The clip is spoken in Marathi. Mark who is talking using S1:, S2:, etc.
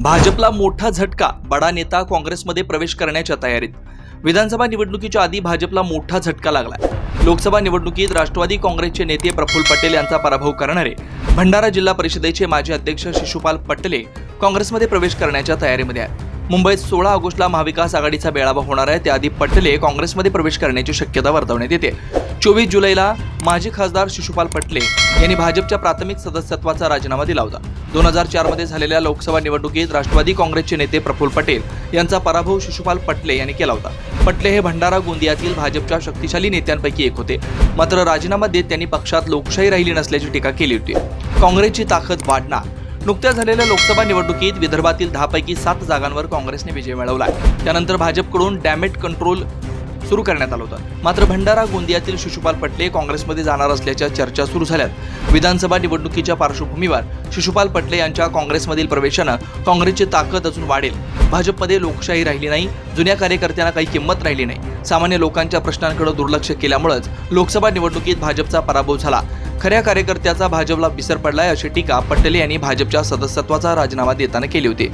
S1: भाजपला मोठा झटका बडा नेता काँग्रेसमध्ये प्रवेश करण्याच्या तयारीत. विधानसभा निवडणुकीच्या आधी भाजपला मोठा झटका लागला लोकसभा निवडणुकीत राष्ट्रवादी काँग्रेसचे नेते प्रफुल्ल पटेल यांचा पराभव करणारे भंडारा जिल्हा परिषदेचे माजी अध्यक्ष शिशुपाल पटले काँग्रेसमध्ये प्रवेश करण्याच्या तयारीमध्ये आहेत. मुंबईत सोळा ऑगस्टला महाविकास आघाडीचा मेळावा होणार आहे त्याआधी पटले काँग्रेसमध्ये प्रवेश करण्याची शक्यता वर्तवण्यात येते. चोवीस जुलैला माजी खासदार शिशुपाल पटले यांनी भाजपच्या प्राथमिक सदस्यत्वाचा राजीनामा दिला होता. दोन हजार चारमध्ये झालेल्या लोकसभा निवडणुकीत राष्ट्रवादी काँग्रेसचे नेते प्रफुल्ल पटेल यांचा पराभव शिशुपाल पटले यांनी केला होता. पटले हे भंडारा गोंदियातील भाजपच्या शक्तिशाली नेत्यांपैकी एक होते. मात्र राजीनामा देत त्यांनी पक्षात लोकशाही राहिली नसल्याची टीका केली होती. काँग्रेसची ताकद वाढणार. नुकत्याच झालेल्या लोकसभा निवडणुकीत विदर्भातील दहापैकी सात जागांवर काँग्रेसने विजय मिळवला त्यानंतर भाजपकडून डॅमेट कंट्रोल सुरू करण्यात आलं होतं. मात्र भंडारा गोंदियातील शिशुपाल पटले काँग्रेसमध्ये जाणार असल्याच्या चर्चा सुरू झाल्यात. विधानसभा निवडणुकीच्या पार्श्वभूमीवर शिशुपाल पटले यांच्या काँग्रेसमधील प्रवेशानं काँग्रेसची ताकद अजून वाढेल. भाजपमध्ये लोकशाही राहिली नाही जुन्या कार्यकर्त्यांना काही किंमत राहिली नाही. सामान्य लोकांच्या प्रश्नांकडे दुर्लक्ष केल्यामुळेच लोकसभा निवडणुकीत भाजपचा पराभव झाला. खऱ्या कार्यकर्त्याचा भाजपला विसर पडलाय अशी टीका पटले यांनी भाजपच्या सदस्यत्वाचा राजीनामा देताना केली होती.